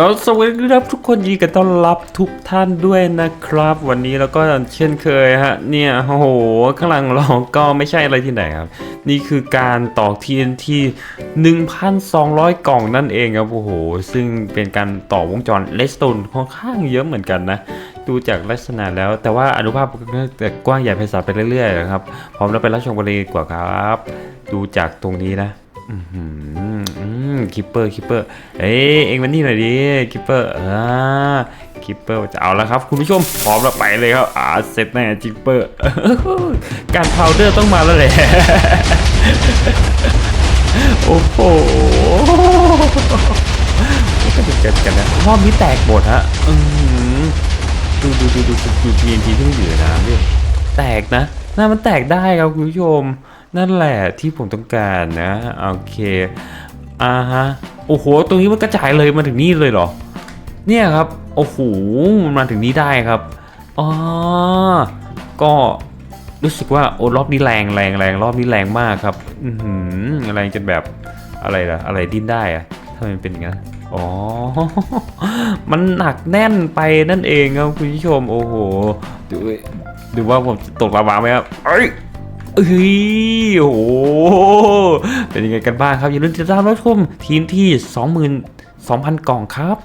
ก็สวัสดีครับทุกคนยินดีกันต้อนรับทุกท่านด้วยนะครับ วันนี้เราก็เช่นเคยฮะเนี่ยโอ้โหข้างหลังเราก็ไม่ใช่อะไรที่ไหนครับ นี่คือการต่อ TNT 1,200 กล่องนั่นเองครับโอ้โห ซึ่งเป็นการต่อวงจรเลสโตนค่อนข้างเยอะเหมือนกันนะ ดูจากลักษณะแล้วแต่ว่าอนุภาพก็จะกว้างใหญ่ไพศาลไปเรื่อยๆนะครับพร้อมแล้วไปรับชมกันเลยดีกว่าครับ ดูจากตรงนี้นะ คิปเปอร์คิปเปอร์เอ้ยเอ็งมานี่หน่อยดิคิปเปอร์อ่าคิปเปอร์จะเอาแล้วครับ คุณผู้ชมพร้อมแล้วไปเลยครับอ่าเสร็จแน่คิปเปอร์การพาวเดอร์ต้องมาแล้วแหละโอ้โหก็จะเกิดกันนะรอบนี้แตกหมดฮะอืมดูดูดูดูดูดู TNT ที่มันอยู่ในน้ำดิแตกนะน่ามันแตกได้ครับคุณผู้ชม นั่นแหละที่ผมต้องการนะโอเคอ่าฮะโอ้โห ตรงนี้มันกระจายเลยมาถึงนี่เลยเหรอ เนี่ยครับ โอ้โห มันมาถึงนี้ได้ครับ อ๋อ ก็รู้สึกว่าโอ้รอบนี้แรงแรงแรงรอบนี้แรงมากครับ อือหือแรจนแบบอะไรล่ะ อะไรดิ้นได้อะทำไมเป็นอย่างนั้น อ๋อ มันหนักแน่นไปนั่นเองครับคุณผู้ชม โอ้โห ดูดูว่าผมตกลาวาไหมครับเอ้ย เอ้ยโอ้โหเป็นยังไงกันบ้างครับ อย่าลืมติดตามรับชมทีมที่22,000 กล่องครับ